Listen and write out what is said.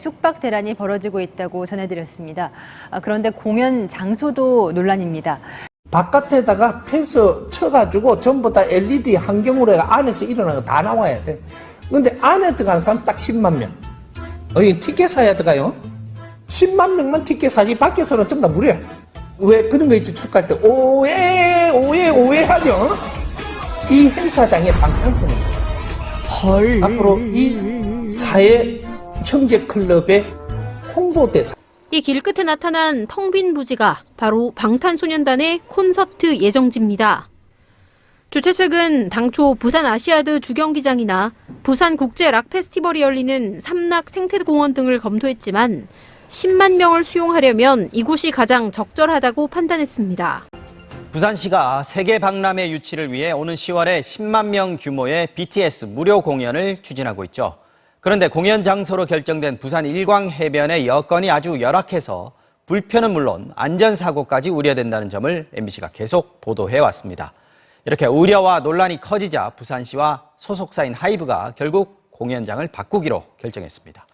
숙박 대란이 벌어지고 있다고 전해드렸습니다. 아, 그런데 공연 장소도 논란입니다. 바깥에다가 펜스 쳐가지고 전부 다 LED 환경으로 해가 안에서 일어나는 거 다 나와야 돼. 근데 안에 들어가는 사람 딱 10만 명. 어이 티켓 사야 들어가요? 10만 명만 티켓 사지 밖에서는 전부 다 무료야. 왜 그런 거 있지 축구할 때 오해 오해 오해 하죠? 이 행사장의 방탄소년. 헐. 앞으로 이 사회 형제 클럽의 홍보대사. 이 길 끝에 나타난 텅 빈 부지가 바로 방탄소년단의 콘서트 예정지입니다. 주최 측은 당초 부산 아시아드 주경기장이나 부산 국제 락 페스티벌이 열리는 삼락 생태공원 등을 검토했지만 10만 명을 수용하려면 이곳이 가장 적절하다고 판단했습니다. 부산시가 세계 박람회 유치를 위해 오는 10월에 10만 명 규모의 BTS 무료 공연을 추진하고 있죠. 그런데 공연 장소로 결정된 부산 일광 해변의 여건이 아주 열악해서 불편은 물론 안전사고까지 우려된다는 점을 MBC가 계속 보도해 왔습니다. 이렇게 우려와 논란이 커지자 부산시와 소속사인 하이브가 결국 공연장을 바꾸기로 결정했습니다.